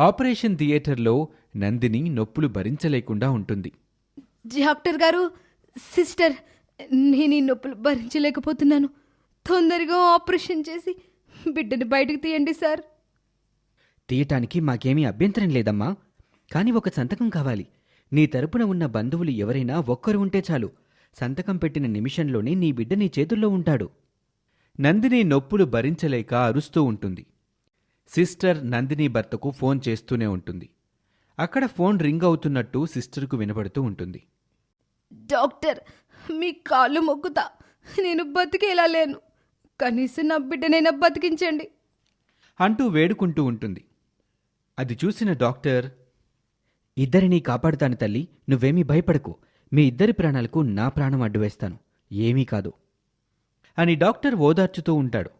Operation థియేటర్లో నందిని నొప్పులు భరించలేకుండా ఉంటుంది. డాక్టర్ గారు సిస్టర్ నేను ఈ నొప్పులు భరించలేకపోతున్నాను. తొందరగా ఆపరేషన్ చేసి బిడ్డని బయటకు తీయండి సార్. తీయటానికి మాకేమీ అభ్యంతరం లేదమ్మా. కానీ ఒక సంతకం కావాలి. నీ తరపున ఉన్న బంధువులు ఎవరైనా ఒక్కరు ఉంటే చాలు. సంతకం పెట్టిన నిమిషంలోనే నీ బిడ్డ నీ చేతుల్లో ఉంటాడు. నందిని నొప్పులు భరించలేక అరుస్తూ ఉంటుంది. సిస్టర్ నందిని భర్తకు ఫోన్ చేస్తూనే ఉంటుంది. అక్కడ ఫోన్ రింగ్ అవుతున్నట్టు సిస్టర్కు వినపడుతూ ఉంటుంది. డాక్టర్ మీ కాళ్ళు మొక్కుతా. నేను బతికేలా లేను. కనీసం నా బిడ్డనైనా బతికించండి. అంటూ వేడుకుంటూ ఉంటుంది. అది చూసిన డాక్టర్ ఇద్దరినీ కాపాడుతాను తల్లి నువ్వేమీ భయపడకు. మీ ఇద్దరి ప్రాణాలకు నా ప్రాణం అడ్డువేస్తాను ఏమీ కాదు. అని డాక్టర్ ఓదార్చుతూ ఉంటాడు.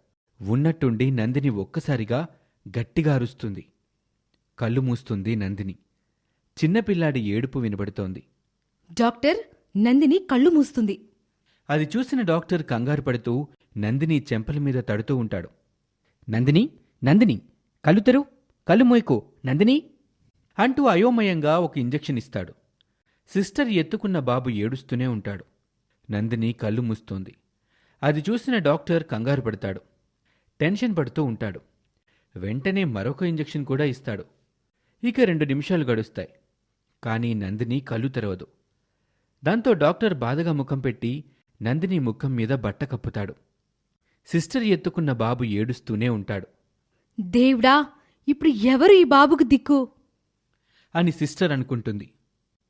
ఉన్నట్టుండి నందిని ఒక్కసారిగా గట్టిగా అరుస్తుంది. కళ్ళు మూస్తుంది నందిని. చిన్నపిల్లాడి ఏడుపు వినబడుతోంది. డాక్టర్ నందిని కళ్ళు మూస్తుంది. అది చూసిన డాక్టర్ కంగారు పడుతూ నందిని చెంపల మీద తడుతూ ఉంటాడు. నందిని నందిని కళ్ళు తెరు కళ్ళు మోయకు నందిని అంటూ అయోమయంగా ఒక ఇంజెక్షన్ ఇస్తాడు. సిస్టర్ ఎత్తుకున్న బాబు ఏడుస్తూనే ఉంటాడు. నందిని కళ్ళు మూస్తోంది. అది చూసిన డాక్టర్ కంగారు పడతాడు. టెన్షన్ పడుతూ ఉంటాడు. వెంటనే మరొక ఇంజెక్షన్ కూడా ఇస్తాడు. ఇక రెండు నిమిషాలు గడుస్తాయి. కానీ నందిని కళ్ళు తెరవదు. దాంతో డాక్టర్ బాధగా ముఖం పెట్టి నందిని ముఖం మీద బట్ట కప్పుతాడు. సిస్టర్ ఎత్తుకున్న బాబు ఏడుస్తూనే ఉంటాడు. దేవుడా ఇప్పుడు ఎవరు ఈ బాబుకు దిక్కు? అని సిస్టర్ అనుకుంటుంది.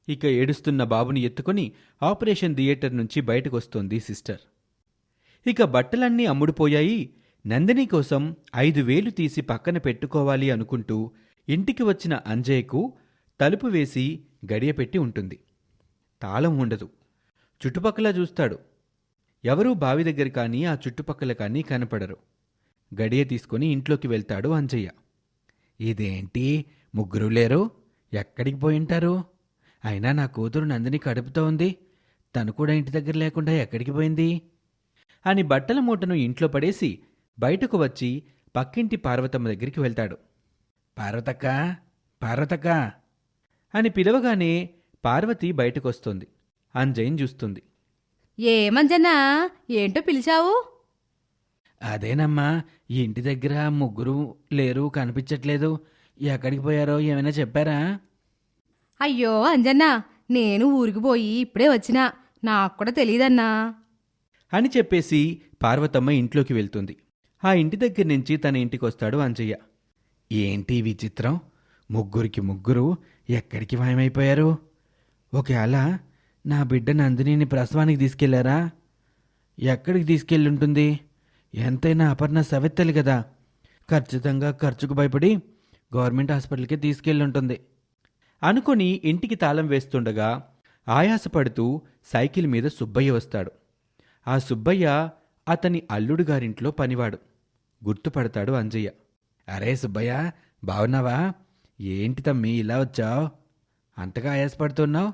ఇక ఏడుస్తున్న బాబుని ఎత్తుకొని ఆపరేషన్ థియేటర్ నుంచి బయటకొస్తోంది సిస్టర్. ఇక బట్టలన్నీ అమ్ముడుపోయాయి. నందిని కోసం ఐదు వేలు తీసి పక్కన పెట్టుకోవాలి అనుకుంటూ ఇంటికి వచ్చిన అంజయ్యకు తలుపు వేసి గడియ పెట్టి ఉంటుంది. తాళం ఉండదు. చుట్టుపక్కల చూస్తాడు. ఎవరూ బావి దగ్గర కానీ ఆ చుట్టుపక్కల కానీ కనపడరు. గడియ తీసుకుని ఇంట్లోకి వెళ్తాడు అంజయ్య. ఇదేంటి? ముగ్గురు లేరు? ఎక్కడికి పోయింటారు అయినా నా కూతురు నందిని కడుపుతో ఉంది. తను కూడా ఇంటి దగ్గర లేకుండా ఎక్కడికి పోయింది? అని బట్టల మూటను ఇంట్లో పడేసి బయటకు వచ్చి పక్కింటి పార్వతమ్మ దగ్గరికి వెళ్తాడు. పార్వతక్క పార్వతక్క అని పిలవగానే పార్వతి బయటకొస్తుంది. అంజయ్యని చూస్తుంది. ఏమంజనా ఏంటో పిలిచావు? అదేనమ్మా ఇంటి దగ్గర ముగ్గురు లేరు కనిపించట్లేదు. ఎక్కడికి పోయారో ఏమైనా చెప్పారా? అయ్యో అంజన్నా నేను ఊరికి పోయి ఇప్పుడే వచ్చినా. నాకు కూడా తెలియదన్నా అని చెప్పేసి పార్వతమ్మ ఇంట్లోకి వెళ్తుంది. ఆ ఇంటి దగ్గర నుంచి తన ఇంటికి వస్తాడు అంజయ్య. ఏంటి విచిత్రం? ముగ్గురికి ముగ్గురు ఎక్కడికి మాయమైపోయారు? ఒకవేళ నా బిడ్డ నందినిని ప్రసవానికి తీసుకెళ్ళారా? ఎక్కడికి తీసుకెళ్ళుంటుంది? ఎంతైనా అపర్ణ సవెత్తలు కదా. ఖచ్చితంగా ఖర్చుకు భయపడి గవర్నమెంట్ హాస్పిటల్కి తీసుకెళ్ళుంటుంది. అనుకొని ఇంటికి తాళం వేస్తుండగా ఆయాసపడుతూ సైకిల్ మీద సుబ్బయ్య వస్తాడు. ఆ సుబ్బయ్య అతని అల్లుడు గారింట్లో పనివాడు. గుర్తుపడతాడు అంజయ్య. అరే సుబ్బయ్య బావున్నావా? ఏంటి తమ్మి ఇలా వచ్చావు? అంతగా ఆయాసపడుతున్నావు?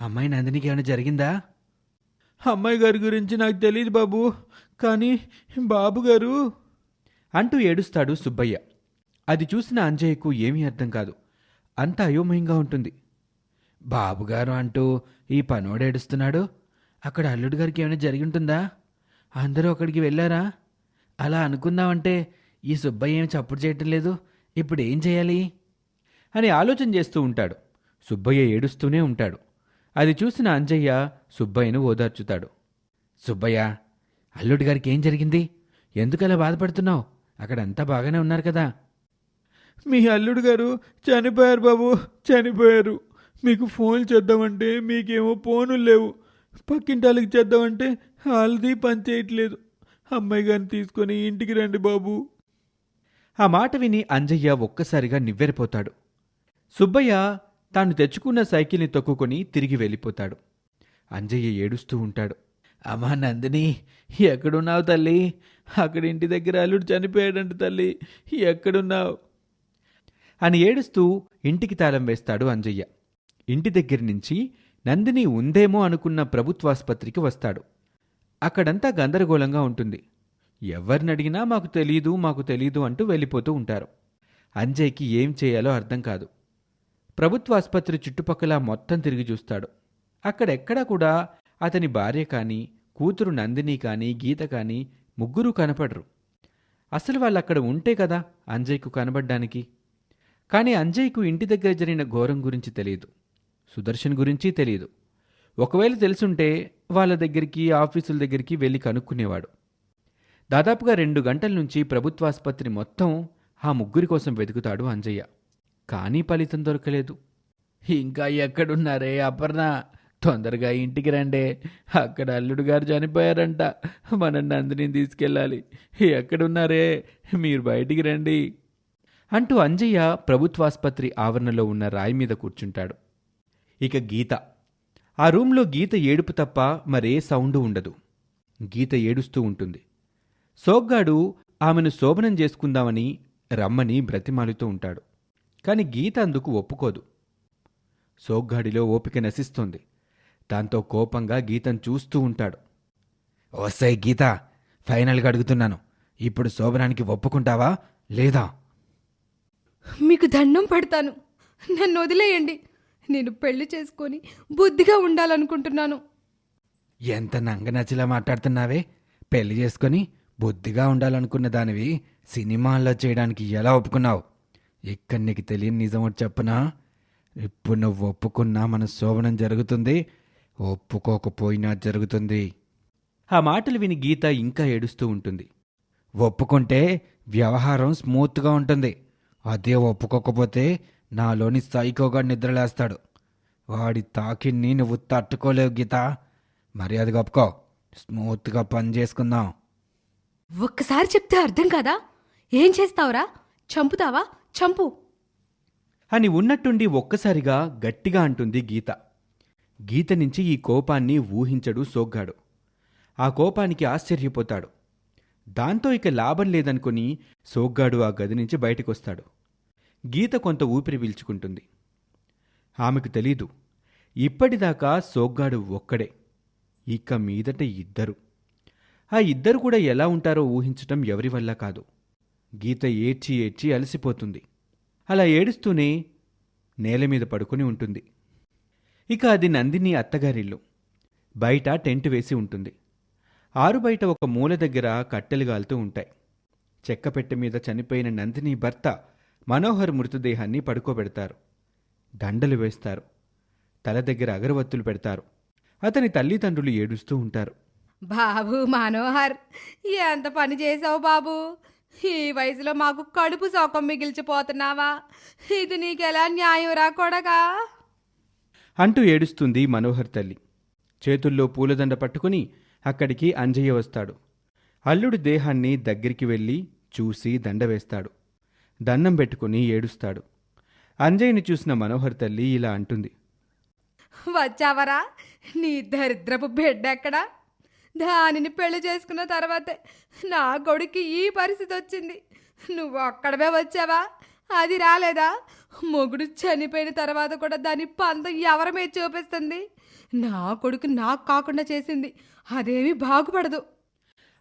అమ్మాయి నందినికి ఏమైనా జరిగిందా? అమ్మాయి గారి గురించి నాకు తెలియదు బాబు కానీ బాబు గారు అంటూ ఏడుస్తాడు సుబ్బయ్య. అది చూసిన అంజయ్యకు ఏమీ అర్థం కాదు. అంత అయోమయంగా ఉంటుంది. బాబుగారు అంటూ ఈ పనోడు ఏడుస్తున్నాడు? అక్కడ అల్లుడు గారికి ఏమైనా జరిగి ఉంటుందా? అందరూ అక్కడికి వెళ్ళారా? అలా అనుకుందామంటే ఈ సుబ్బయ్య ఏమి చప్పుడు చేయటం లేదు? ఇప్పుడు ఏం చేయాలి? అని ఆలోచన చేస్తూ ఉంటాడు. సుబ్బయ్య ఏడుస్తూనే ఉంటాడు. అది చూసిన అంజయ్య సుబ్బయ్యను ఓదార్చుతాడు. సుబ్బయ్య అల్లుడి గారికి ఏం జరిగింది? ఎందుకలా బాధపడుతున్నావు? అక్కడంతా బాగానే ఉన్నారు కదా. మీ అల్లుడు గారు చనిపోయారు బాబు చనిపోయారు. మీకు ఫోన్ చేద్దామంటే మీకేమో ఫోనులు లేవు. పక్కింటాలకి చేద్దామంటే వాళ్ళది పని చేయట్లేదు. అమ్మాయి గారిని తీసుకొని ఇంటికి రండి బాబు. ఆ మాట విని అంజయ్య ఒక్కసారిగా నివ్వెరపోతాడు. సుబ్బయ్య తాను తెచ్చుకున్న సైకిల్ని తొక్కుకొని తిరిగి వెళ్ళిపోతాడు. అంజయ్య ఏడుస్తూ ఉంటాడు. అమ్మా నందిని ఎక్కడున్నావు తల్లి? అక్కడ ఇంటి దగ్గర అల్లుడు చనిపోయాడంట తల్లి. ఎక్కడున్నావు? అని ఏడుస్తూ ఇంటికి తాళం వేస్తాడు అంజయ్య. ఇంటి దగ్గర నుంచి నందిని ఉందేమో అనుకున్న ప్రభుత్వాసుపత్రికి వస్తాడు. అక్కడంతా గందరగోళంగా ఉంటుంది. ఎవరినడిగినా మాకు తెలీదు మాకు తెలీదు అంటూ వెళ్ళిపోతూ ఉంటారు. అంజయ్కి ఏం చేయాలో అర్థం కాదు. ప్రభుత్వ ఆసుపత్రి చుట్టుపక్కల మొత్తం తిరిగి చూస్తాడు. అక్కడెక్కడా కూడా అతని భార్య కానీ కూతురు నందిని కానీ గీత కానీ ముగ్గురు కనపడరు. అసలు వాళ్ళు అక్కడ ఉంటే కదా అంజయ్కు కనబడ్డానికి. కానీ అంజయ్కు ఇంటి దగ్గర జరిగిన ఘోరం గురించి తెలియదు. సుదర్శన్ గురించి తెలియదు. ఒకవేళ తెలుసుంటే వాళ్ళ దగ్గరికి ఆఫీసుల దగ్గరికి వెళ్ళి కనుక్కునేవాడు. దాదాపుగా రెండు గంటల నుంచి ప్రభుత్వాసుపత్రి మొత్తం ఆ ముగ్గురి కోసం వెతుకుతాడు అంజయ్య. కానీ ఫలితం దొరకలేదు. ఇంకా ఎక్కడున్నారే అపర్ణ? తొందరగా ఇంటికి రండే. అక్కడ అల్లుడు గారు చనిపోయారంట. మన నందిని తీసుకెళ్ళాలి. ఎక్కడున్నారే? మీరు బయటికి రండి. అంటూ అంజయ్య ప్రభుత్వాసుపత్రి ఆవరణలో ఉన్న రాయి మీద కూర్చుంటాడు. ఇక గీత. ఆ రూంలో గీత ఏడుపు తప్ప మరే సౌండు ఉండదు. గీత ఏడుస్తూ ఉంటుంది. సోగ్గాడు ఆమెను శోభనం చేసుకుందామని రమ్మని బ్రతిమాలుతూ ఉంటాడు. కాని గీత అందుకు ఒప్పుకోదు. సోగ్గాడిలో ఓపిక నశిస్తుంది. దాంతో కోపంగా గీతను చూస్తూ ఉంటాడు. వస్తాయి గీత ఫైనల్గా అడుగుతున్నాను. ఇప్పుడు శోభనానికి ఒప్పుకుంటావా లేదా? మీకు దండం పడతాను. నన్ను వదిలేయండి. నేను పెళ్ళి చేసుకొని బుద్ధిగా ఉండాలనుకుంటున్నాను. ఎంత నంగనచ్చిలా మాట్లాడుతున్నావే? పెళ్ళి చేసుకొని బుద్ధిగా ఉండాలనుకున్న దానివి సినిమాల్లో చేయడానికి ఎలా ఒప్పుకున్నావు? ఇక్కడ నీకు తెలియని నిజం ఒకటి చెప్పనా? ఇప్పుడు నువ్వు ఒప్పుకున్నా మన శోభనం జరుగుతుంది ఒప్పుకోకపోయినా జరుగుతుంది. ఆ మాటలు విని గీత ఇంకా ఏడుస్తూ ఉంటుంది. ఒప్పుకుంటే వ్యవహారం స్మూత్గా ఉంటుంది. అదే ఒప్పుకోకపోతే నాలోని సైకోగా నిద్రలేస్తాడు. వాడి తాకిన్ని నువ్వు తట్టుకోలేవు గీత. మర్యాదగా ఒప్పుకో స్మూత్గా పని చేసుకుందాం. ఒక్కసారి చెప్తే అర్థం కాదా? ఏం చేస్తావురా? చంపుతావా? చంపు. అని ఉన్నట్టుండి ఒక్కసారిగా గట్టిగా అంటుంది గీత. గీత నుంచి ఈ కోపాన్ని ఊహించడు సోగ్గాడు. ఆ కోపానికి ఆశ్చర్యపోతాడు. దాంతో ఇక లాభం లేదనుకుని సోగ్గాడు ఆ గది నుంచి బయటకొస్తాడు. గీత కొంత ఊపిరి పీల్చుకుంటుంది. ఆమెకు తెలీదు ఇప్పటిదాకా సోగ్గాడు ఒక్కడే ఇక మీదట ఇద్దరు. ఆ ఇద్దరు కూడా ఎలా ఉంటారో ఊహించటం ఎవరి వల్ల కాదు. గీత ఏడ్చి ఏడ్చి అలసిపోతుంది. అలా ఏడుస్తూనే నేల మీద పడుకుని ఉంటుంది. ఇక అది నందిని అత్తగారిల్లు. బయట టెంట్ వేసి ఉంటుంది. ఆరు బయట ఒక మూల దగ్గర కట్టెలు గాలుతూ ఉంటాయి. చెక్కపెట్టె మీద చనిపోయిన నందిని భర్త మనోహర్ మృతదేహాన్ని పడుకోబెడతారు. దండలు వేస్తారు. తల దగ్గర అగరవత్తులు పెడతారు. అతని తల్లిదండ్రులు ఏడుస్తూ ఉంటారు. బాబు మనోహర్ ఎంత పని చేసావు బాబు? ఈ వయసులో మాకు కడుపు సోకం మిగిల్చిపోతున్నావా? ఇది నీకెలా న్యాయం రా కొడగా అంటూ ఏడుస్తుంది మనోహర్ తల్లి. చేతుల్లో పూలదండ పట్టుకుని అక్కడికి అంజయ్య వస్తాడు. అల్లుడి దేహాన్ని దగ్గరికి వెళ్ళి చూసి దండ వేస్తాడు. దండం పెట్టుకుని ఏడుస్తాడు. అంజయ్యని చూసిన మనోహర్ తల్లి ఇలా అంటుంది. వచ్చావరా? నీ దరిద్రపు బిడ్డ ఎక్కడా దానిని పెళ్ళి చేసుకున్న తర్వాతే నా కొడుక్కి ఈ పరిస్థితి వచ్చింది. నువ్వు అక్కడవే వచ్చావా? అది రాలేదా? మొగుడు చనిపోయిన తర్వాత కూడా దాని పంతం ఎవరి మీద చూపిస్తుంది? నా కొడుకు నాకు కాకుండా చేసింది. అదేమీ బాగుపడదు.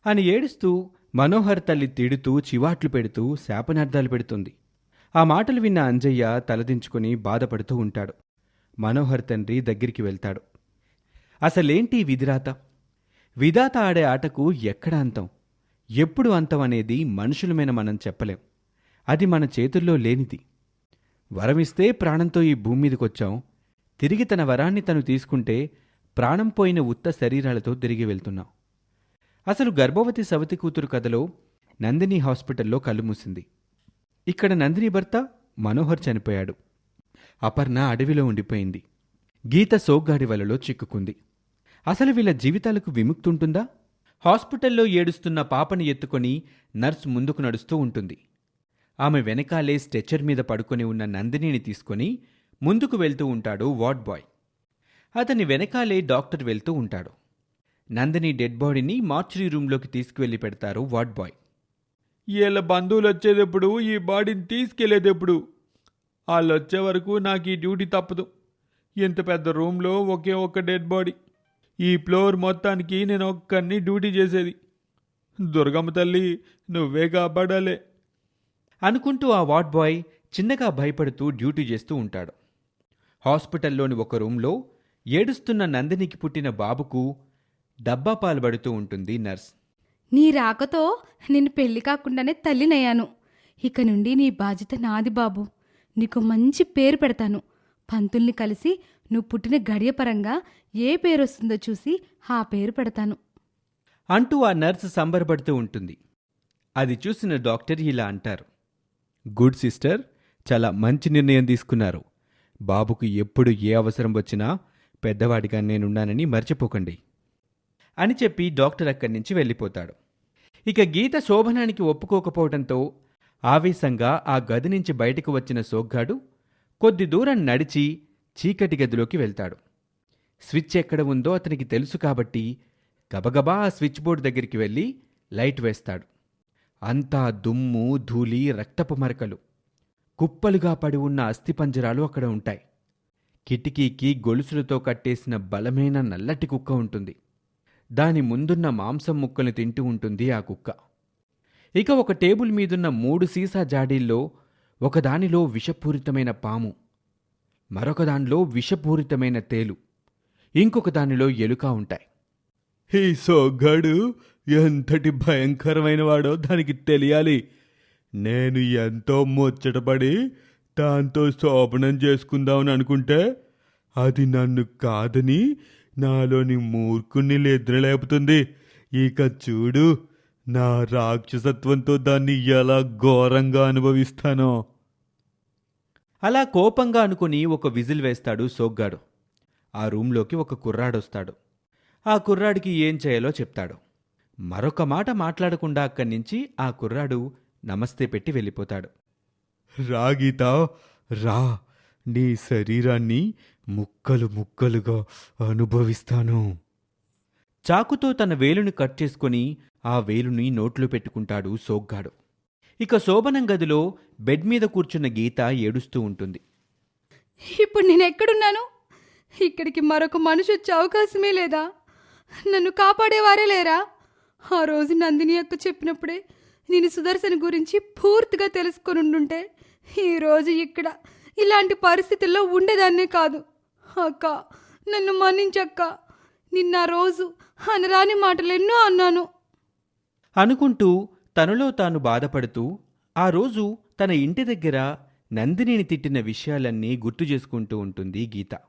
అని ఏడుస్తూ మనోహర్ తల్లి తిడుతూ చివాట్లు పెడుతూ శాపనార్థాలు పెడుతుంది. ఆ మాటలు విన్న అంజయ్య తలదించుకుని బాధపడుతూ ఉంటాడు. మనోహర్ తండ్రి దగ్గరికి వెళ్తాడు. అసలేంటి విధిరాత? విధాత ఆడే ఆటకు ఎక్కడ అంతం? ఎప్పుడు అంతం అనేది మనుషులమైన మనం చెప్పలేం. అది మన చేతుల్లో లేనిది. వరమిస్తే ప్రాణంతో ఈ భూమి మీదకొచ్చాం. తిరిగి తన వరాన్ని తను తీసుకుంటే ప్రాణం పోయిన ఉత్త శరీరాలతో తిరిగి వెళ్తున్నాం. అసలు గర్భవతి సవతి కూతురు కథలో నందిని హాస్పిటల్లో కళ్ళు మూసింది. ఇక్కడ నందిని భర్త మనోహర్ చనిపోయాడు. అపర్ణ అడవిలో ఉండిపోయింది. గీత సోగ్గాడి వలలో చిక్కుకుంది. అసలు వీళ్ళ జీవితాలకు విముక్తుంటుందా? హాస్పిటల్లో ఏడుస్తున్న పాపని ఎత్తుకొని నర్స్ ముందుకు నడుస్తూ ఉంటుంది. ఆమె వెనకాలే స్ట్రెచ్చర్ మీద పడుకొని ఉన్న నందినిని తీసుకొని ముందుకు వెళ్తూ ఉంటాడు వార్డ్ బాయ్. అతని వెనకాలే డాక్టర్ వెళ్తూ ఉంటాడు. నందిని డెడ్ బాడీని మార్చురీ రూంలోకి తీసుకువెళ్ళి పెడతారు వార్డ్ బాయ్. వీళ్ళ బంధువులు వచ్చేటప్పుడు ఈ బాడీని తీసుకెళ్ళేటప్పుడు వాళ్ళు వచ్చే వరకు నాకు ఈ డ్యూటీ తప్పదు. ఇంత పెద్ద రూమ్లో ఒకే ఒక్క డెడ్ బాడీ. ఈ ఫ్లోర్ మొత్తానికి నేను ఒక్కరిని డ్యూటీ చేసేది. దుర్గమ్మ తల్లి నువ్వే కాపాడాలే. అనుకుంటూ ఆ వార్డ్ బాయ్ చిన్నగా భయపడుతూ డ్యూటీ చేస్తూ ఉంటాడు. హాస్పిటల్లోని ఒక రూంలో ఏడుస్తున్న నందినికి పుట్టిన బాబుకు డబ్బా పాలు పడుతూ ఉంటుంది నర్స్. నీ రాకతో నేను పెళ్ళి కాకుండానే తల్లినయ్యాను. ఇక నుండి నీ బాధ్యత నాది బాబు. నీకు మంచి పేరు పెడతాను. పంతుల్ని కలిసి నువ్వు పుట్టిన గడియ పరంగా ఏ పేరు వస్తుందో చూసి ఆ పేరు పెడతాను. అంటూ ఆ నర్సు సంబరపడుతూ ఉంటుంది. అది చూసిన డాక్టర్ ఇలా అంటారు. గుడ్ సిస్టర్ చాలా మంచి నిర్ణయం తీసుకున్నారు. బాబుకు ఎప్పుడు ఏ అవసరం వచ్చినా పెద్దవాడిగా నేనున్నానని మర్చిపోకండి. అని చెప్పి డాక్టర్ అక్కడి నుంచి వెళ్ళిపోతాడు. ఇక గీత శోభనానికి ఒప్పుకోకపోవడంతో ఆవేశంగా ఆ గది నుంచి బయటకు వచ్చిన సోగ్గాడు కొద్ది దూరం నడిచి చీకటి గదిలోకి వెళ్తాడు. స్విచ్ ఎక్కడ ఉందో అతనికి తెలుసు కాబట్టి గబగబా ఆ స్విచ్ బోర్డు దగ్గరికి వెళ్ళి లైట్ వేస్తాడు. అంతా దుమ్ము ధూళి రక్తపు మరకలు. కుప్పలుగా పడి ఉన్న అస్థిపంజరాలు అక్కడ ఉంటాయి. కిటికీకి గొలుసులతో కట్టేసిన బలమైన నల్లటి కుక్క ఉంటుంది. దాని ముందున్న మాంసం ముక్కలు తింటూ ఉంటుంది ఆ కుక్క. ఇక ఒక టేబుల్ మీదున్న మూడు సీసా జాడీల్లో ఒకదానిలో విషపూరితమైన పాము మరొక దానిలో విషపూరితమైన తేలు ఇంకొక దానిలో ఎలుక ఉంటాయి. ఈ సోగ్గాడు ఎంతటి భయంకరమైన వాడో దానికి తెలియాలి. నేను ఎంతో ముచ్చటపడి దాంతో శోభనం చేసుకుందామని అనుకుంటే అది నన్ను కాదని నాలోని మూర్ఖుణ్ణి నిద్రలేపుతుంది ఇక చూడు నా రాక్షసత్వంతో దాన్ని ఎలా ఘోరంగా అనుభవిస్తానో. అలా కోపంగా అనుకుని ఒక విజిల్ వేస్తాడు సోగ్గాడు. ఆ రూంలోకి ఒక కుర్రాడొస్తాడు. ఆ కుర్రాడికి ఏం చేయాలో చెప్తాడు. మరొక మాట మాట్లాడకుండా అక్కడి నుంచి ఆ కుర్రాడు నమస్తే పెట్టి వెళ్ళిపోతాడు. రా గీత రా నీ శరీరాన్ని ముక్కలు ముక్కలుగా అనుభవిస్తాను. చాకుతో తన వేలుని కట్ చేసుకుని ఆ వేలుని నోట్లో పెట్టుకుంటాడు సోగ్గాడు. ఇక శోభనం గదిలో బెడ్ మీద కూర్చున్న గీత ఏడుస్తూ ఉంటుంది. ఇప్పుడు నేను ఎక్కడున్నాను? ఇక్కడికి మరొక మనిషి వచ్చే అవకాశమే లేదా? నన్ను కాపాడేవారే లేరా? ఆ రోజు నందిని అక్క చెప్పినప్పుడే నేను సుదర్శన్ గురించి పూర్తిగా తెలుసుకొని ఉండుంటే ఈరోజు ఇక్కడ ఇలాంటి పరిస్థితుల్లో ఉండేదాన్నే కాదు. అక్క నన్ను మన్నించక్క. నిన్న ఆ రోజు అనరాని మాటలు ఎన్నో అన్నాను. అనుకుంటూ తనలో తాను బాధపడుతూ ఆ రోజు తన ఇంటి దగ్గర నందినిని తిట్టిన విషయాలన్నీ గుర్తు చేసుకుంటూ ఉంటుంది గీత.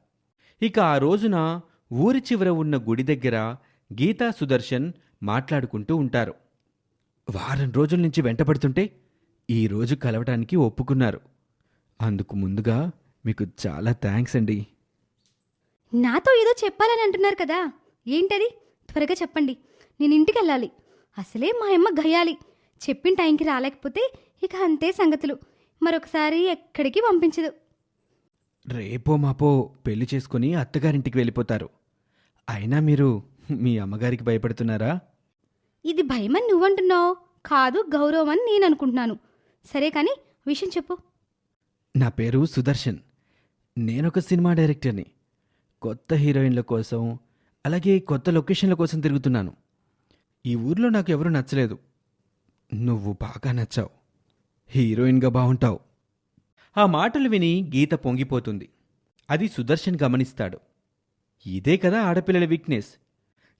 ఇక ఆ రోజున ఊరి చివర ఉన్న గుడి దగ్గర గీతా సుదర్శన్ మాట్లాడుకుంటూ ఉంటారు. వారం రోజుల నుంచి వెంటపడుతుంటే ఈ రోజు కలవటానికి ఒప్పుకున్నారు. అందుకు ముందుగా మీకు చాలా థ్యాంక్స్ అండి. నాతో ఏదో చెప్పాలని అంటున్నారు కదా. ఏంటది? త్వరగా చెప్పండి. నేను ఇంటికి వెళ్ళాలి అసలే మా అమ్మ గయ్యాలి. చెప్పిన టైంకి రాలేకపోతే ఇక అంతే సంగతులు. మరొకసారి ఎక్కడికి పంపించదు. రేపో మాపో పెళ్ళి చేసుకుని అత్తగారింటికి వెళ్ళిపోతారు. అయినా మీరు మీ అమ్మగారికి భయపడుతున్నారా? ఇది భయమని నువ్వంటున్నావు. కాదు గౌరవం అని నేను అనుకుంటున్నాను సరే కానీ విషయం చెప్పు. నా పేరు సుదర్శన్. నేనొక సినిమా డైరెక్టర్ని. కొత్త హీరోయిన్ల కోసం అలాగే కొత్త లొకేషన్ల కోసం తిరుగుతున్నాను. ఈ ఊర్లో నాకు ఎవరు నచ్చలేదు. నువ్వు బాగా నచ్చావు. హీరోయిన్గా బాగుంటావు. ఆ మాటలు విని గీత పొంగిపోతుంది. అది సుదర్శన్ గమనిస్తాడు. ఇదే కదా ఆడపిల్లల వీక్నెస్.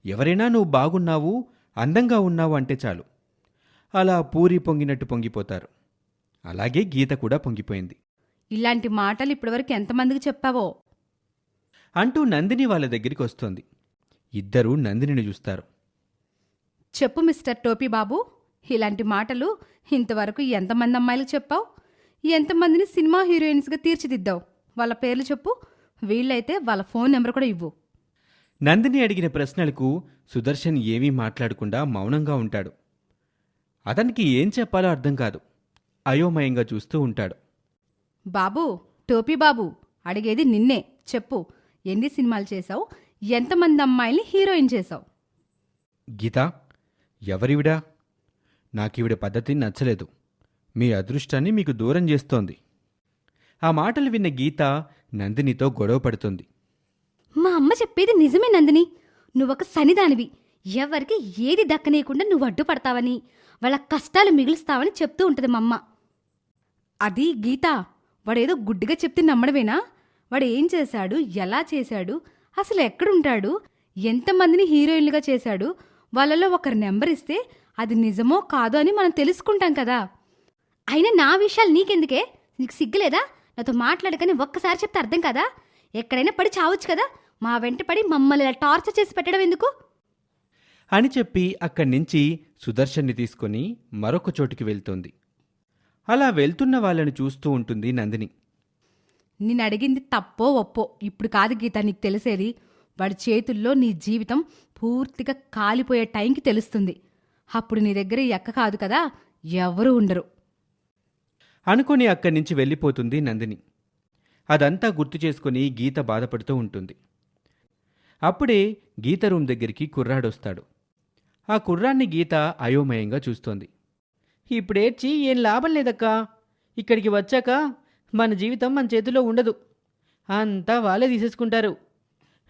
ఎవరైనా నువ్వు బాగున్నావు అందంగా ఉన్నావు అంటే చాలు. అలా పూరి పొంగినట్టు పొంగిపోతారు. అలాగే గీత కూడా పొంగిపోయింది. ఇలాంటి మాటలు ఇప్పటివరకు ఎంతమందికి చెప్పావో? అంటూ నందిని వాళ్ళ దగ్గరికి వస్తోంది. ఇద్దరూ నందినిని చూస్తారు. చెప్పు మిస్టర్ టోపీ బాబు ఇలాంటి మాటలు ఇంతవరకు ఎంతమంది అమ్మాయిలకు చెప్పావు? ఎంతమందిని సినిమా హీరోయిన్స్గా తీర్చిదిద్దావు? వాళ్ళ పేర్లు చెప్పు వీళ్ళైతే వాళ్ళ ఫోన్ నెంబర్ కూడా ఇవ్వు. నందిని అడిగిన ప్రశ్నలకు సుదర్శన్ ఏమీ మాట్లాడకుండా మౌనంగా ఉంటాడు. అతనికి ఏం చెప్పాలో అర్థం కాదు. అయోమయంగా చూస్తూ ఉంటాడు. బాబు టోపీ బాబు అడిగేది నిన్నే చెప్పు. ఎన్ని సినిమాలు చేశావు? ఎంతమంది అమ్మాయిల్ని హీరోయిన్ చేశావు? గీత ఎవరివిడా? నాకివిడ పద్ధతి నచ్చలేదు. మీ అదృష్టాన్ని మీకు దూరం చేస్తోంది. ఆ మాటలు విన్న గీత నందినితో గొడవ పడుతుంది. మా అమ్మ చెప్పేది నిజమే నందిని. నువ్వొక సనిదానివి ఎవరికి ఏది దక్కనీయకుండా నువ్వు అడ్డుపడతావని వాళ్ళ కష్టాలు మిగులుస్తావని చెప్తూ ఉంటుంది మా అమ్మ. అది గీత వాడేదో గుడ్డిగా చెప్తే నమ్మడమేనా? వాడు ఏం చేశాడు? ఎలా చేశాడు? అసలు ఎక్కడుంటాడు? ఎంతమందిని హీరోయిన్లుగా చేశాడు? వాళ్ళలో ఒకరి నెంబర్ ఇస్తే అది నిజమో కాదో అని మనం తెలుసుకుంటాం కదా. అయినా నా విషయాలు నీకెందుకే? నీకు సిగ్గులేదా? నాతో మాట్లాడకని ఒక్కసారి చెప్తే అర్థం కదా? ఎక్కడైనా పడి చావచ్చు కదా? మా వెంట పడి మమ్మల్ని ఇలా టార్చర్ చేసి పెట్టడం ఎందుకు? అని చెప్పి అక్కడి నుంచి సుదర్శన్ని తీసుకుని మరొక చోటుకి వెళ్తోంది. అలా వెళ్తున్న వాళ్ళని చూస్తూ ఉంటుంది నందిని. నేను అడిగింది తప్పో ఒప్పో. ఇప్పుడు కాదు గీత నీకు తెలిసేది వాడి చేతుల్లో నీ జీవితం పూర్తిగా కాలిపోయే టైంకి తెలుస్తుంది. అప్పుడు నీ దగ్గర ఈ ఎక్క కాదు కదా ఎవరూ ఉండరు. అనుకుని అక్కడి నుంచి వెళ్ళిపోతుంది నందిని. అదంతా గుర్తు చేసుకుని గీత బాధపడుతూ ఉంటుంది. అప్పుడే గీత రూమ్ దగ్గరికి కుర్రాడొస్తాడు ఆ కుర్రాన్ని గీత అయోమయంగా చూస్తోంది. ఇప్పుడేడ్చి ఏం లాభం లేదక్కా? ఇక్కడికి వచ్చాక మన జీవితం మన చేతిలో ఉండదు. అంతా వాళ్ళే తీసేసుకుంటారు.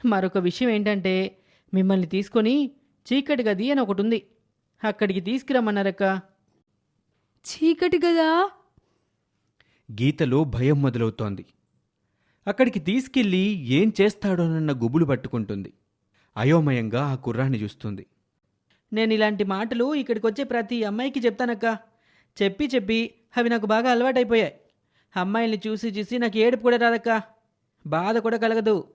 మరొక విషయం ఏంటంటే మిమ్మల్ని తీసుకొని చీకటి గది అని ఒకటి ఉంది అక్కడికి తీసుకురమ్మన్నారక్కా. చీకటి కదా గీతలో భయం మొదలవుతోంది. అక్కడికి తీసుకెళ్ళి ఏం చేస్తాడోనన్న గుబులు పట్టుకుంటుంది. అయోమయంగా ఆ కుర్రాన్ని చూస్తుంది. నేను ఇలాంటి మాటలు ఇక్కడికి వచ్చే ప్రతి అమ్మాయికి చెప్తానక్క. చెప్పి చెప్పి అవి నాకు బాగా అలవాటైపోయాయి. అమ్మాయిల్ని చూసి చూసి నాకు ఏడుపు కూడా రాదక్క. బాధ కూడా కలగదు.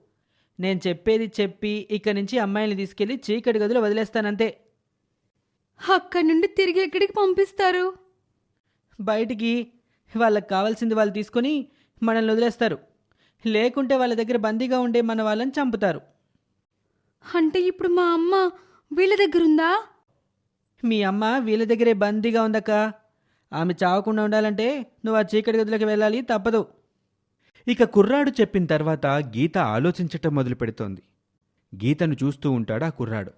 నేను చెప్పేది చెప్పి ఇక్కడి నుంచి అమ్మాయిల్ని తీసుకెళ్ళి చీకటి గదిలో వదిలేస్తానంతే. అక్కడి నుండి తిరిగి ఎక్కడికి పంపిస్తారు? బయటికి వాళ్ళకి కావాల్సింది వాళ్ళు తీసుకొని మనల్ని వదిలేస్తారు. లేకుంటే వాళ్ళ దగ్గర బందీగా ఉండే మన వాళ్ళని చంపుతారు. అంటే ఇప్పుడు మా అమ్మ వీళ్ళ దగ్గర ఉందా మీ అమ్మ వీళ్ళ దగ్గరే బందీగా ఉందక్క. ఆమె చావకుండా ఉండాలంటే నువ్వు ఆ చీకటి గదిలోకి వెళ్ళాలి తప్పదు. ఇక కుర్రాడు చెప్పిన తర్వాత గీత ఆలోచించటం మొదలు పెడుతోంది. గీతను చూస్తూ ఉంటాడు ఆ కుర్రాడు.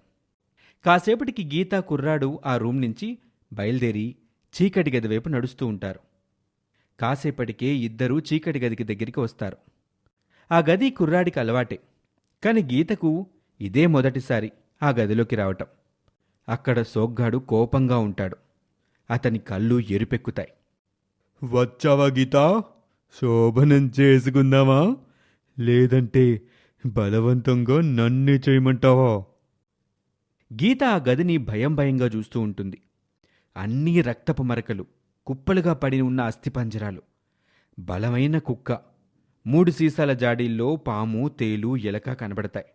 కాసేపటికి గీత కుర్రాడు ఆ రూమ్ నుంచి బయలుదేరి చీకటి గది వైపు నడుస్తూ ఉంటారు. కాసేపటికే ఇద్దరూ చీకటి గదికి దగ్గరికి వస్తారు. ఆ గది కుర్రాడికి అలవాటే కాని గీతకు ఇదే మొదటిసారి ఆ గదిలోకి రావటం. అక్కడ సోగ్గాడు కోపంగా ఉంటాడు. అతని కళ్ళు ఎరుపెక్కుతాయి. వచ్చావా గీత? శోభనం చేసుకుందామా? లేదంటే బలవంతంగా నన్నే చేయమంటావా? గీత ఆ గదిని భయం భయంగా చూస్తూ ఉంటుంది. అన్నీ రక్తపు మరకలు కుప్పలుగా పడి ఉన్న అస్థిపంజరాలు బలమైన కుక్క మూడు సీసాల జాడీల్లో పాము తేలు ఎలక కనబడతాయి.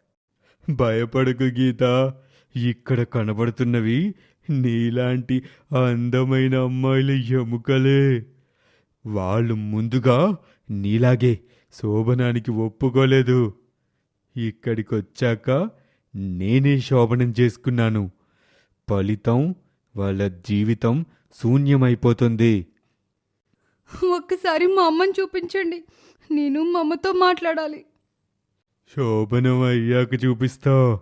భయపడకు గీత. ఇక్కడ కనబడుతున్నవి నీలాంటి అందమైన అమ్మాయిల ఎముకలే. వాళ్ళు ముందుగా నీలాగే శోభనానికి ఒప్పుకోలేదు. ఇక్కడికొచ్చాక నేనే శోభనం చేసుకున్నాను. ఫలితం వాళ్ళ జీవితం శూన్యమైపోతుంది. ఒక్కసారి మా అమ్మని చూపించండి. నేను మా అమ్మతో మాట్లాడాలి. శోభనం అయ్యాక చూపిస్తా.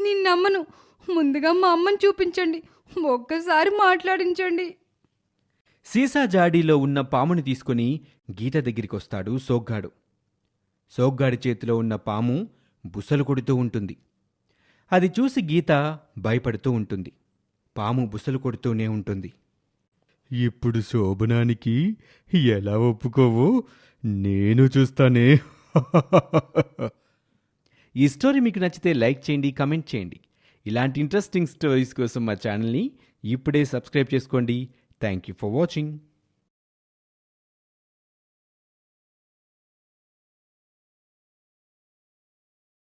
నేను నమ్మను ముందుగా మా అమ్మని చూపించండి. ఒక్కసారి మాట్లాడించండి. సీసా జాడీలో ఉన్న పాముని తీసుకుని గీత దగ్గరికొస్తాడు సోగ్గాడు. సోగ్గాడి చేతిలో ఉన్న పాము బుసలు కొడుతూ ఉంటుంది. అది చూసి గీత భయపడుతూ ఉంటుంది. పాము బుసలు కొడుతూనే ఉంటుంది. ఇప్పుడు శోభనానికి ఎలా ఒప్పుకోవో నేను చూస్తానే. ఈ స్టోరీ మీకు నచ్చితే లైక్ చేయండి కమెంట్ చేయండి. ఇలాంటి ఇంట్రెస్టింగ్ స్టోరీస్ కోసం మా ఛానల్ని ఇప్పుడే సబ్స్క్రైబ్ చేసుకోండి. Thank you for watching.